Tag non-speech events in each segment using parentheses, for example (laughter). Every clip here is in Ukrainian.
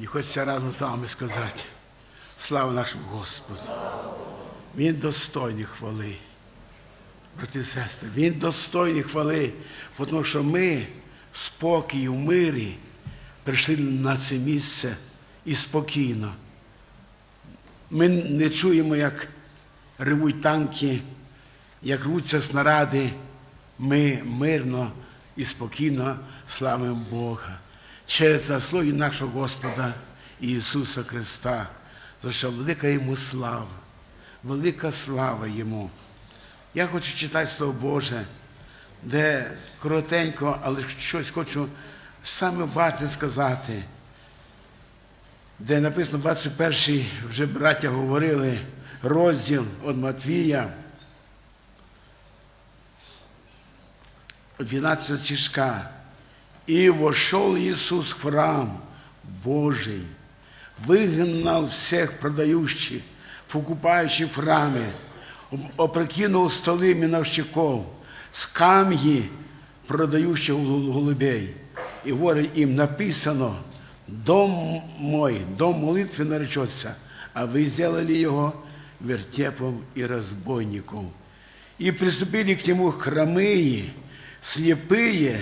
І хочеться разом з вами сказати, слава нашому Господу. Він достойний хвали. Брати і сестри, він достойний хвали, тому що ми в спокій, в мирі прийшли на це місце і спокійно. Ми не чуємо, як ревуть танки, як рвуться снаряди. Ми мирно і спокійно славимо Бога. Через заслуги нашого Господа Ісуса Христа, за що велика йому слава, велика слава Йому. Я хочу читати Слово Боже, де коротенько, але щось хочу саме важне сказати, де написано 21 вже браття говорили, розділ від Матвія, 12 стишка. И вошел Иисус в храм Божий, выгнал всех продающих, покупающих в храме, опрокинул столы миновщиков, скамьи продающих голубей. И говорит им, написано, дом мой, дом молитвы наречется, а вы сделали его вертепом и разбойником. И приступили к нему хромые, слепые,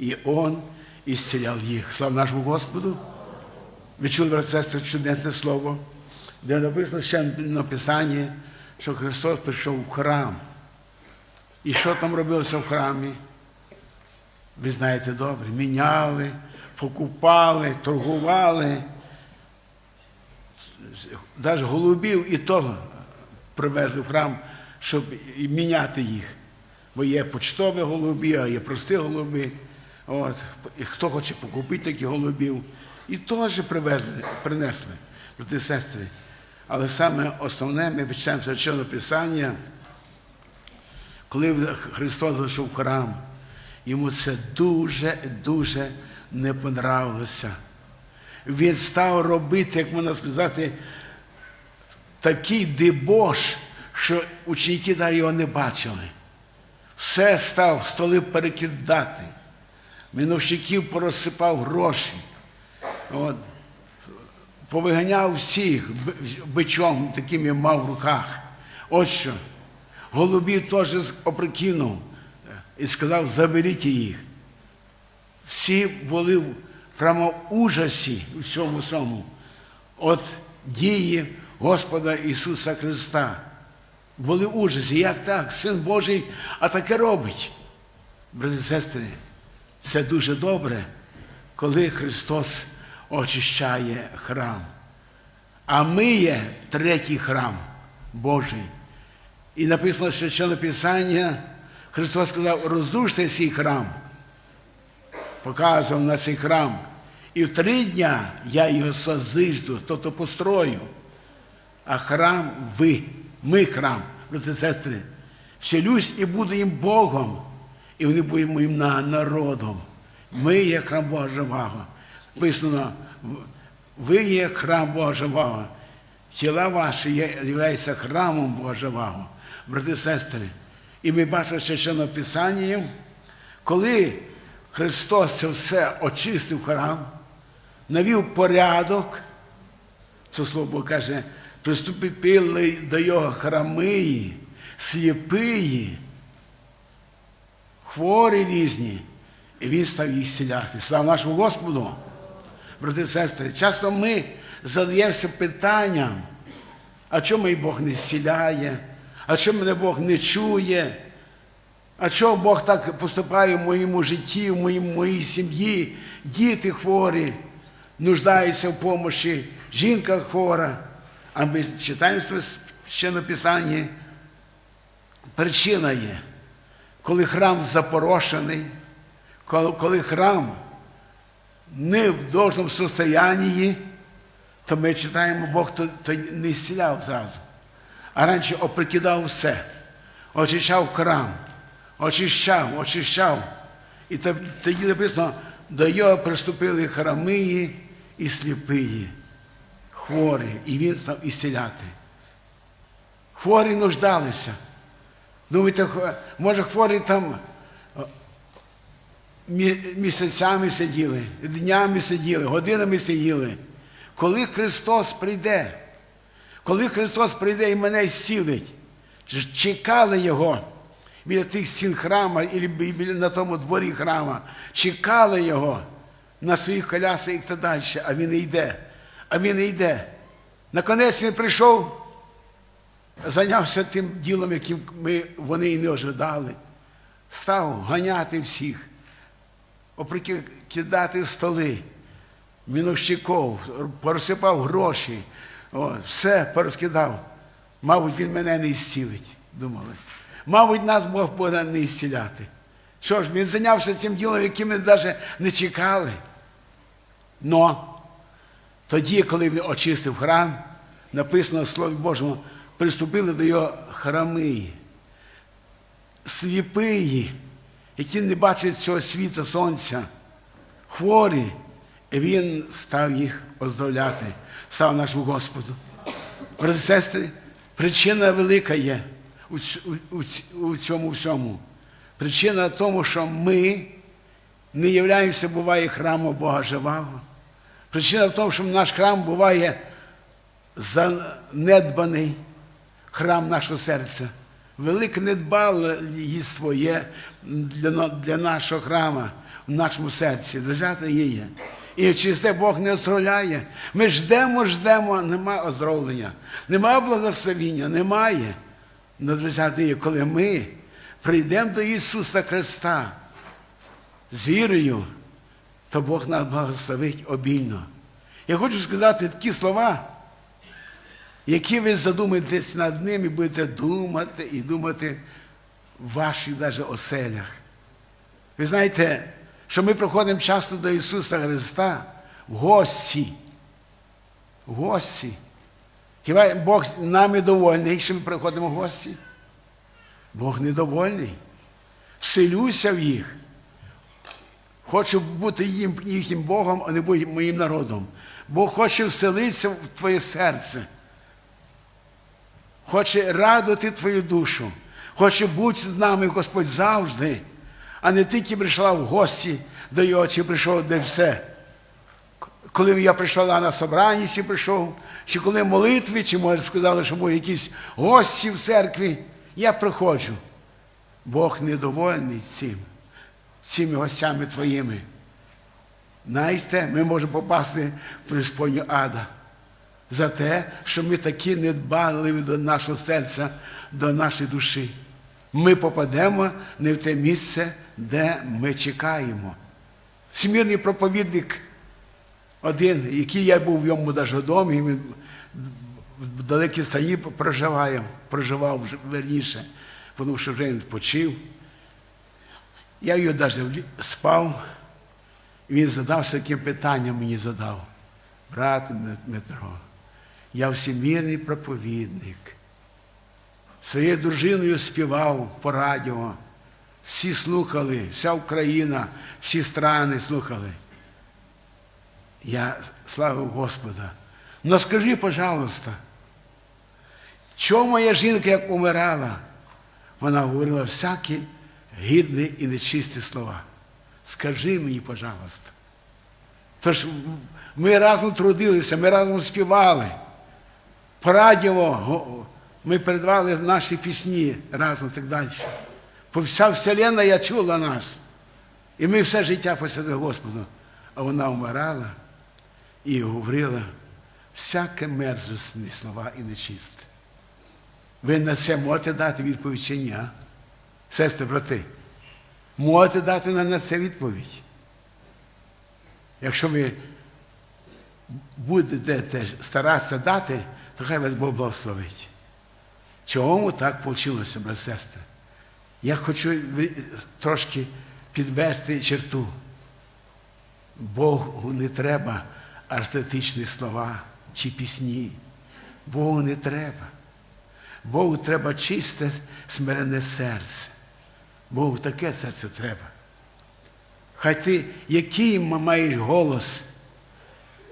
і Он ісціляв їх. Слава нашому Господу. Ви чули, брат, сестри, чудесне слово, де написано ще на Писанні, що Христос прийшов в храм. І що там робилося в храмі? Ви знаєте добре, міняли, покупали, торгували. Навіть голубів і того привезли в храм, щоб міняти їх. Бо є почтові голуби, а є прості голуби. От, і хто хоче покупити таких голубів, і теж привезли, принесли, брати сестри. Але саме основне, ми почнемо священне Писання, коли Христос зайшов в храм, йому це дуже-дуже не понравилося. Він став робити, як можна сказати, такий дебош, що ученики навіть його не бачили. Все став столи перекидати. Міновщиків порозсипав гроші, От. повиганяв всіх бичом, таким я мав в руках. От що. Голубів теж опрокинув і сказав, заберіть їх. Всі були прямо в ужасі в цьому всьому. От дії Господа Ісуса Христа. Були ужасі. Як так? Син Божий, а таке робить. Брати і сестри. Це дуже добре, коли Христос очищає храм. А ми є третій храм Божий. І написано священне Писання, Христос сказав, роздуште свій храм, показував на цей храм. І в три дня я його созижду, тобто построю. А храм ви, ми храм, брати сестри, вселюсь і буду їм Богом і вони будуть моїм народом. Ми є храм Бога живого. Писано, ви є храм Бога живого. Тіла ваші є, храмом Бога живого. Брати і сестри. І ми бачимо священне Писання, коли Христос це все очистив храм, навів порядок, це слово каже, приступили до його храми, сліпиї, хворі різні, і він став їх зціляти. Слава нашому Господу, брати і сестри, часто ми задаємося питанням, а чому мене Бог не зціляє, а чому мене Бог не чує, а чому Бог так поступає в моєму житті, в моїй, моїй сім'ї, діти хворі, нуждаються в помощі, жінка хвора. А ми читаємо ще на Писанні, причина є коли храм запорошений, коли, храм не в должному состоянні, то ми читаємо, Бог то, то не зціляв зразу. А раніше оприкидав все, очищав храм, очищав, очищав. І тоді написано, до його приступили храмиї і сліпиї, хворі, і він став ісціляти. Хворі нуждалися. Думаєте, може хворі там місяцями сиділи, днями сиділи, годинами сиділи. коли Христос прийде, коли Христос прийде і мене зцілить, чекали Його біля тих стін храма і на тому дворі храма, чекали Його на своїх колясах і так далі, а він не йде, а він не йде. Наконець він прийшов, зайнявся тим ділом, яким ми, вони і не ожидали. Став ганяти всіх, кидати столи, міновщиков, порозсипав гроші, о, все порозкидав. Мабуть, він мене не зцілить, думали. Мабуть, нас Бог буде не зціляти. Що ж, він зайнявся цим ділом, яким ми навіть не чекали. Но тоді, коли він очистив храм, написано в Слові Божому, приступили до його храми, сліпиї, які не бачать цього світа сонця, хворі, і він став їх оздоровляти, став нашому Господу. Брати сестри, причина велика є у цьому всьому. Причина в тому, що ми не являємося, буває, храмом Бога живого. Причина в тому, що наш храм буває занедбаний храм нашого серця. Велике недбаліство є для, для нашого храма в нашому серці. Друзі, є. І через те Бог не оздоровляє. Ми ждемо, ждемо, нема оздоровлення, нема благословіння, немає. Ну, друзі, коли ми прийдемо до Ісуса Христа з вірою, то Бог нас благословить обільно. Я хочу сказати такі слова, які ви задумаєтесь над ними, будете думати і думати в ваших навіть оселях. Ви знаєте, що ми приходимо часто до Ісуса Христа в гості. В гості. Хіба Бог нами довольний, що ми приходимо в гості? Бог недовольний. Вселюся в їх. Хочу бути їм, їхнім Богом, а не бути моїм народом. Бог хоче вселитися в твоє серце. Хоче радувати твою душу. Хоче бути з нами, Господь, завжди, а не тільки прийшла в гості до його, чи прийшов де все. Коли я прийшла на собранні, чи прийшов, чи коли молитви, чи може сказали, що були якісь гості в церкві, я приходжу. Бог недовольний цим, цими гостями твоїми. Знаєте, ми можемо попасти в приспоню ада за те, що ми такі не дбали до нашого серця, до нашої душі. Ми попадемо не в те місце, де ми чекаємо. Смірний проповідник один, який я був в йому навіть домі, він в далекій страні проживає, проживав верніше, тому що вже він почив. Я його навіть спав, і він задав таке питання мені задав. Брат Дмитро, я всемірний проповідник. Своєю дружиною співав по радіо. Всі слухали, вся Україна, всі страни слухали. Я славив Господа. Но скажи, пожалуйста, чому моя жінка, як умирала, вона говорила всякі гідні і нечисті слова. Скажи мені, пожалуйста. Тож ми разом трудилися, ми разом співали. По ми передавали наші пісні разом так далі. Вся вселенна я чула нас. І ми все життя посвятили Господу. А вона вмирала і говорила всяке мерзостні слова і нечисте. Ви на це можете дати відповідь чи ні? Сестри, брати, можете дати на на це відповідь. Якщо ви будете старатися дати, то хай вас Бог благословить. Чому так вийшло, брат сестри? Я хочу трошки підвести черту. Богу не треба артистичні слова чи пісні. Богу не треба. Богу треба чисте, смирене серце. Богу таке серце треба. Хай ти, який маєш голос,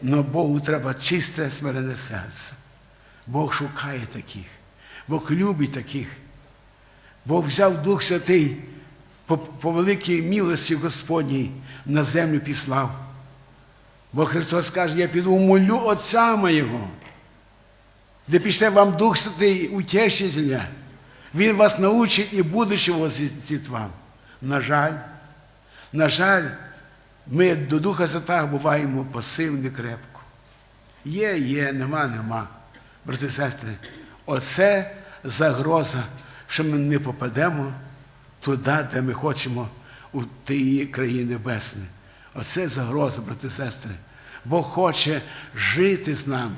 але Богу треба чисте, смирене серце. Бог шукає таких. Бог любить таких. Бог взяв Дух Святий по, по великій милості Господній на землю післав. Бо Христос каже, я піду молю Отця моєго, де після вам Дух Святий утешителя. Він вас научить і будущого возвістить вам. На жаль, на жаль, ми до Духа Святого буваємо пасивні крепко. Є, є, нема, нема. Брати і сестри, оце загроза, що ми не попадемо туди, де ми хочемо, у тієї країни небесні. Оце загроза, брати і сестри. Бог хоче жити з нами.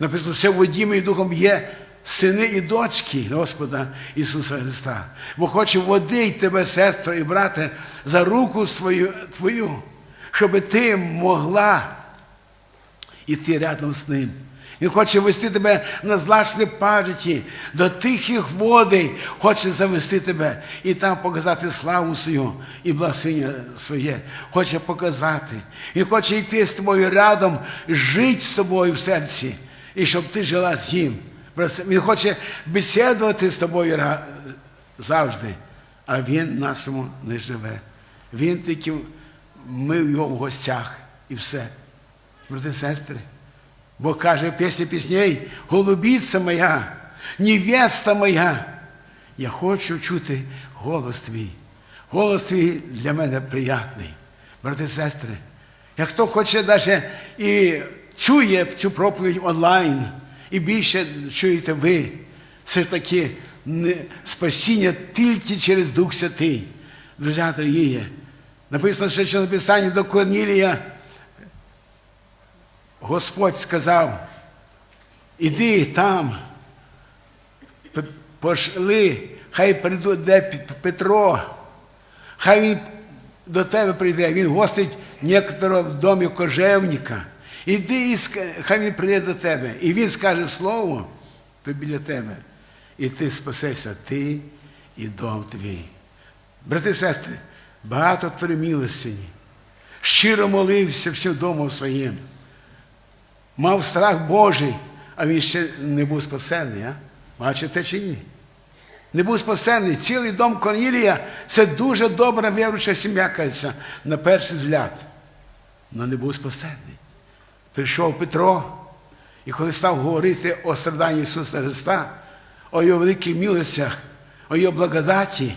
Написано, все водіми і духом є сини і дочки Господа Ісуса Христа. Бо хоче водити тебе, сестро і брате, за руку свою, твою, щоб ти могла іти рядом з ним. Він хоче вести тебе на злачні пам'яті, до тихих водей, хоче завести тебе і там показати славу свою і благословення своє. Хоче показати. Він хоче йти з тобою рядом, жити з тобою в серці, і щоб ти жила з ним. Він хоче бесідувати з тобою завжди, а він нашому не живе. Він тільки ми в його в гостях і все. Брати сестри. Бог каже в пісні пісней, голубіця моя, невеста моя. Я хочу чути голос твій. Голос твій для мене приятний. Брати і сестри, як хто хоче навіть і чує цю проповідь онлайн, і більше чуєте ви, все ж таки спасіння тільки через Дух Святий. Друзі дорогі, написано ще що написання до Корнілія, Господь сказав, іди там, пошли, хай прийде де Петро, хай він до тебе прийде, він гостить некоторого в домі кожевника. Іди і хай він прийде до тебе. І він скаже слово то біля тебе. І ти спасешся, ти і дом твій. Брати і сестри, багато милостині. Щиро молився всім домом своїм мав страх Божий, а він ще не був спасений, а? Бачите чи ні? Не був спасений. Цілий дом Корнілія це дуже добра віруюча сім'я, кажеться, на перший взгляд. Але не був спасений. Прийшов Петро, і коли став говорити о страданні Ісуса Христа, о його великих милостях, о його благодаті,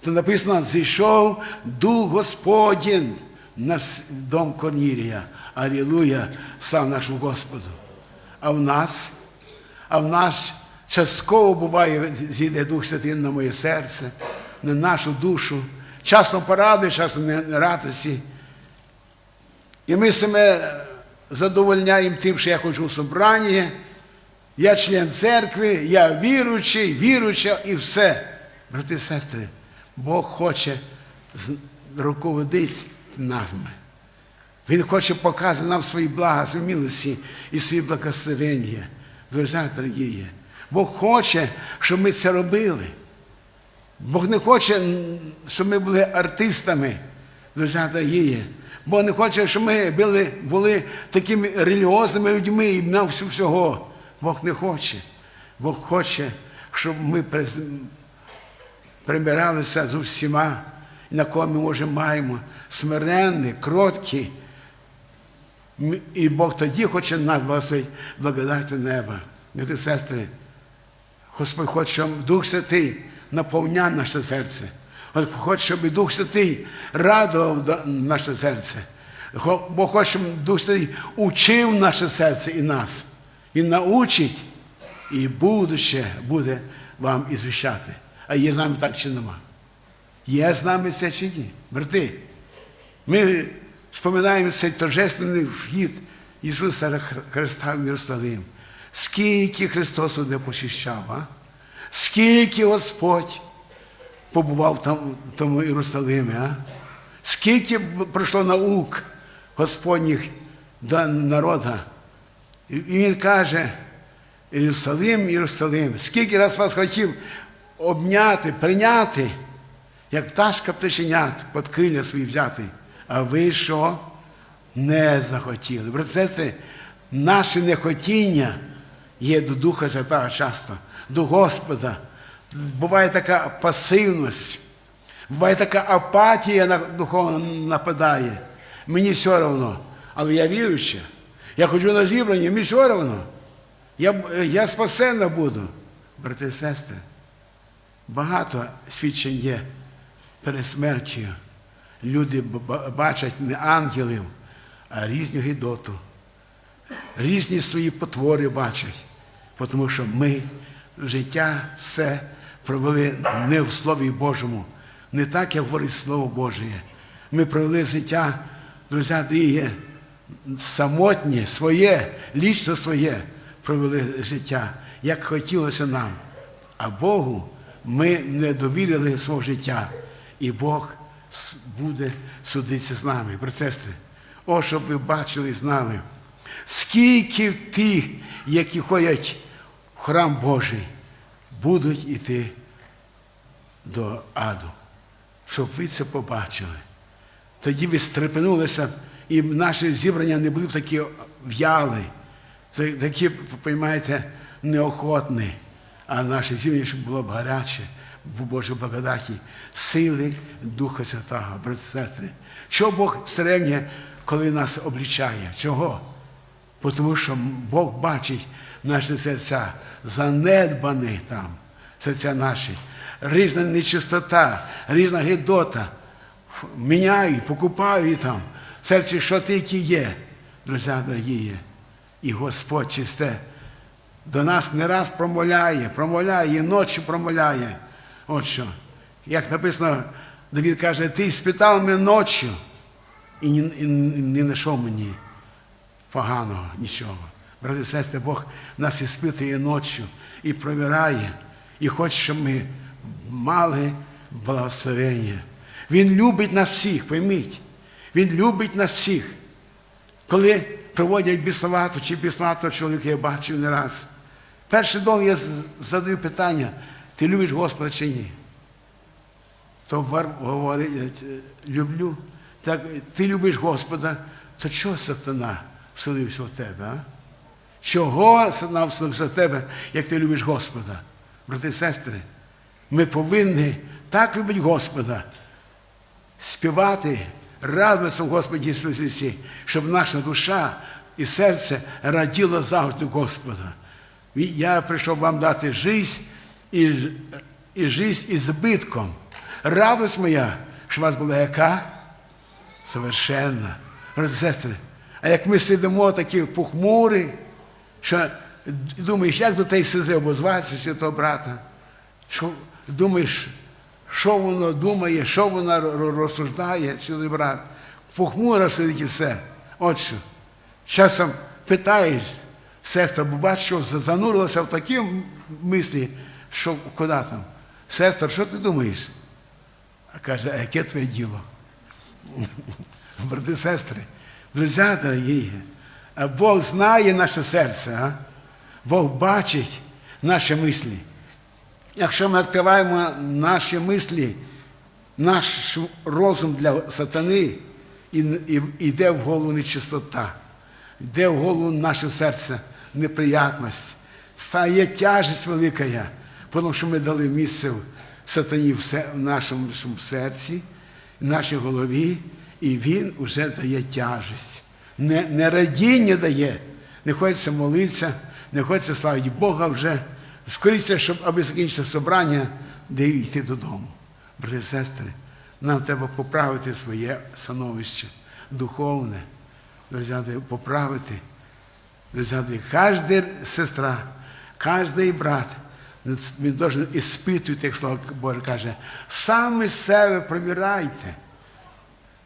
то написано, зійшов Дух Господень на дом Корнілія. Алілуя, слава нашому Господу. А в нас, а в нас частково буває, зійде Дух Святий на моє серце, на нашу душу. Часом порадує, не не радості. І ми себе задовольняємо тим, що я хочу у собранні, я член церкви, я віруючий, віруюча і все. Брати і сестри, Бог хоче руководити нами. Він хоче показати нам свої блага, свої милості і свої благословення. Друзі, дорогі. Бог хоче, щоб ми це робили. Бог не хоче, щоб ми були артистами, друзі дорогі. Бог не хоче, щоб ми були, були такими релігіозними людьми і нам всього. Бог не хоче. Бог хоче, щоб ми примиралися з усіма, на кого ми може маємо, смиренні, кроткі. І Бог тоді хоче нас благодати неба. І сестри, Господь хоче, щоб Дух Святий наповняв наше серце. Господь хоче, щоб і Дух Святий радував наше серце. Бог хоче, щоб Дух Святий учив наше серце і нас. Він научить, і будуще буде вам ізвіщати. А є з нами так чи нема? Є з нами це чи ні? Брати, ми споминаємо цей торжественний вхід Ісуса Христа в Єрусалим. Скільки Христос не почищав, а? скільки Господь побував там, в тому Єрусалимі, а? скільки пройшло наук Господніх до народу. І Він каже, Єрусалим, Єрусалим, скільки раз вас хотів обняти, прийняти, як пташка пташенят під крилля свої взяти. А ви що? Не захотіли. Сестри, наше нехотіння є до Духа Святого часто, до Господа. Буває така пасивність, буває така апатія на духовно нападає. Мені все одно. але я віруюча. Я ходжу на зібрання, мені все одно. Я, я спасена буду. Брати і сестри, багато свідчень є перед смертю. Люди бачать не ангелів, а різну гідоту. Різні свої потвори бачать. Тому що ми життя все провели не в Слові Божому, не так, як говорить Слово Боже. Ми провели життя, друзі дорогі, самотнє, своє, лічно своє провели життя, як хотілося нам. А Богу ми не довірили свого життя. І Бог буде судитися з нами. Брат-сестри, о, щоб ви бачили і знали, скільки тих, які ходять в храм Божий, будуть іти до аду, щоб ви це побачили. Тоді ви стрепенулися, і наші зібрання не були б такі в'яли, такі, розумієте, неохотні, а наше зібрання, щоб було б гаряче, в Божій благодаті, сили Духа Святого, брати сестри. Чого Бог стерегне, коли нас облічає? Чого? Тому що Бог бачить наші серця, занедбані там, серця наші, різна нечистота, різна гидота. Міняють, покупають там. Серці що тільки є, друзі дорогі. І Господь чисте до нас не раз промовляє, промовляє, і ночі промовляє. От що. Як написано, Давід каже, ти спитав мене ночі і не, знайшов мені поганого нічого. Брати і сестри, Бог нас іспитує ночі і провіряє, і хоче, щоб ми мали благословення. Він любить нас всіх, пойміть. Він любить нас всіх. Коли проводять бісловату чи бісловатого чоловіка, я бачив не раз. Перший дом я задаю питання, ти любиш Господа чи ні? То вар говорить, е, люблю. Так, ти любиш Господа, то чого сатана вселився в тебе? А? Чого сатана вселився в тебе, як ти любиш Господа? Брати і сестри, ми повинні так любити Господа, співати, радуватися в Господі Ісусі щоб наша душа і серце раділо завжди Господа. Я прийшов вам дати життя і, ж- і життя із збитком. Радость моя, що у вас була яка? Совершенна. Брати сестри, а як ми сидимо такі похмурі, що думаєш, як до тієї сестри обозватися, чи того брата, що думаєш, що воно думає, що воно розсуждає, цілий брат. Похмуро сидить і все. От що. Часом питаєш, сестра, бо бачиш, що занурилася в такі мислі, що куди там. Сестра, що ти думаєш? А каже, а яке твоє діло? (laughs) Брати сестри, друзі дорогі, Бог знає наше серце, а? Бог бачить наші мислі. Якщо ми відкриваємо наші мислі, наш розум для сатани, йде в голову нечистота, йде в голову наше серце неприятність, стає тяжесть велика, тому що ми дали місце сатані в, нашому серці, в нашій голові, і він вже дає тяжесть. Не, не радіння дає, не хочеться молитися, не хочеться славити Бога вже. Скоріше, щоб аби закінчити собрання, де йти додому. Брати і сестри, нам треба поправити своє становище духовне. Друзі, поправити. Друзі, кожна сестра, кожен брат, він должен іспитувати, як слово Боже каже, саме себе провірайте.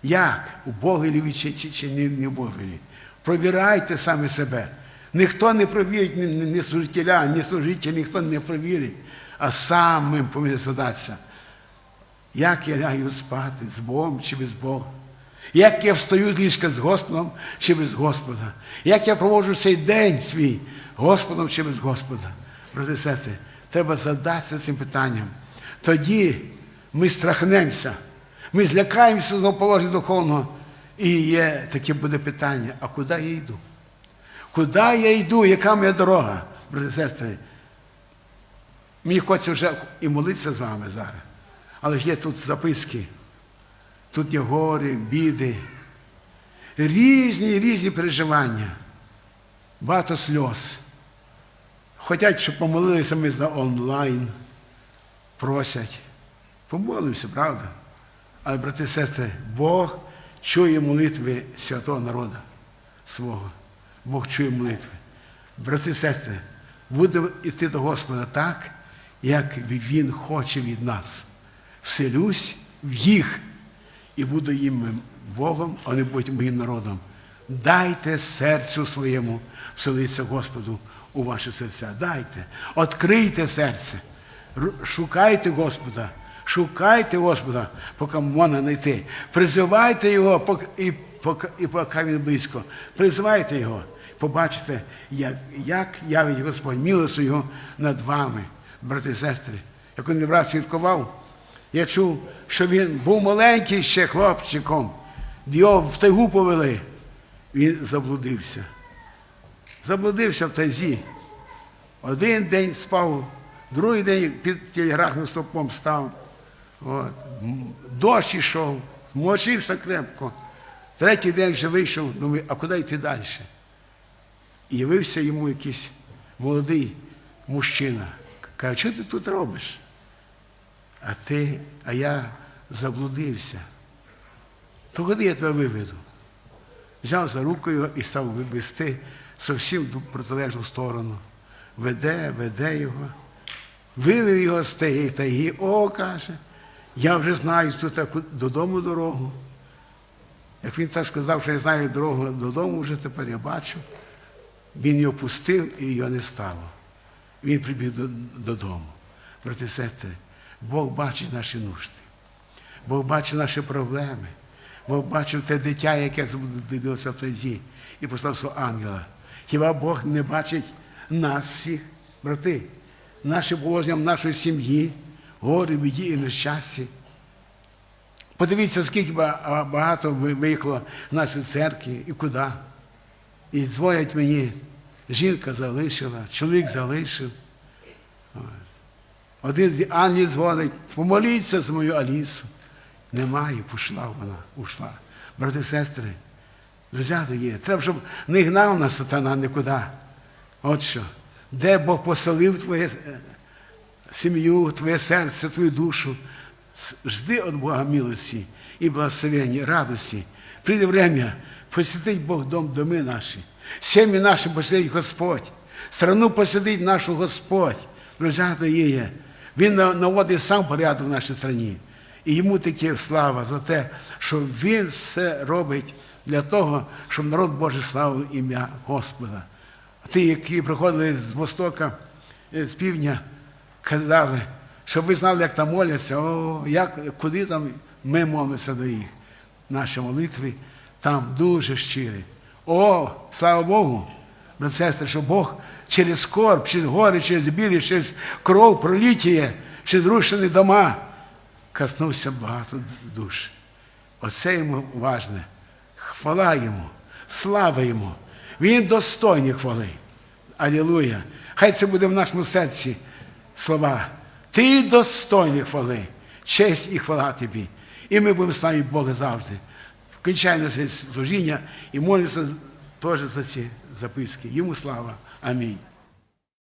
Як? У ви чи, чи, чи не, в Богові. Провірайте саме себе. Ніхто не провірить, ні, ні, служителя, ні служитель, ніхто не провірить, а самим повинен задатися. Як я лягаю спати з Богом чи без Бога? Як я встаю з ліжка з Господом чи без Господа? Як я проводжу цей день свій Господом чи без Господа? Брати сестри, треба задатися цим питанням. Тоді ми страхнемося, ми злякаємося з положення духовного. І є таке буде питання: а куди я йду? Куди я йду? Яка моя дорога, брати сестри? Мені хочеться вже і молитися з вами зараз. Але ж є тут записки, тут є гори, біди. різні різні переживання, багато сльоз. Хотять, щоб помолилися ми за онлайн, просять. Помолимося, правда? Але, брати і сестри, Бог чує молитви святого народу свого. Бог чує молитви. Брати і сестри, будемо йти до Господа так, як Він хоче від нас. Вселюсь в їх і буду їм Богом, а не будуть моїм народом. Дайте серцю своєму вселитися Господу у ваші серця. Дайте, відкрийте серце, шукайте Господа, шукайте Господа, поки можна знайти. Призивайте Його, і поки, і поки він близько. Призивайте Його. Побачите, як, як явить Господь милостю Його над вами, брати і сестри. Як він раз свідкував, я чув, що він був маленький ще хлопчиком. Його в тайгу повели. Він заблудився. Заблудився в тайзі. Один день спав, другий день під телеграфним стовпом став. От. Дощ ішов, мочився крепко. Третій день вже вийшов, думаю, а куди йти далі? І явився йому якийсь молодий мужчина. Каже, що ти тут робиш? А ти, а я заблудився. То куди я тебе виведу? Взяв за руку і став вести зовсім протилежну сторону. Веде, веде його. Вивів його з тієї тайги. О, каже, я вже знаю тут таку додому дорогу. Як він так сказав, що я знаю дорогу додому, вже тепер я бачу. Він його пустив і його не стало. Він прибіг додому. Брати сестри, Бог бачить наші нужди. Бог бачить наші проблеми. Бог бачив те дитя, яке заблудилося в тайзі, і послав свого ангела. Хіба Бог не бачить нас всіх, брати, наше положення нашої сім'ї, горі, біді і нещасті? Подивіться, скільки багато виїхало в нашій церкві і куди. І дзвонять мені, жінка залишила, чоловік залишив. Один з ангелів дзвонить, помоліться за мою Алісу. Немає, пішла вона, ушла. Брати і сестри, друзі є. Треба, щоб не гнав нас сатана нікуди. От що. Де Бог поселив твоє е, сім'ю, твоє серце, твою душу. Жди від Бога милості і благословення, радості. Прийде время, посетить Бог дом, доми наші. Сім'ї наші посидить Господь. Страну посидить нашу Господь. Друзі є. Він наводить сам порядок в нашій страні. І йому таке слава за те, що він все робить для того, щоб народ Божий славив ім'я Господа. Ті, які приходили з Востока, е, з півдня, казали, щоб ви знали, як там моляться, о, як, куди там ми молимося до їх. Наші молитви там дуже щирі. О, слава Богу! брат, сестри, що Бог через скорб, через гори, через білі, через кров пролітіє, через рушені дома коснувся багато душ. Оце йому важне. Хвала йому, слава йому. Він достойний хвали. Алілуя. Хай це буде в нашому серці слова. Ти достойний хвали, честь і хвала тобі. І ми будемо славити Бога завжди. Включай наше служіння і молимося теж за ці записки. Йому слава. Амінь.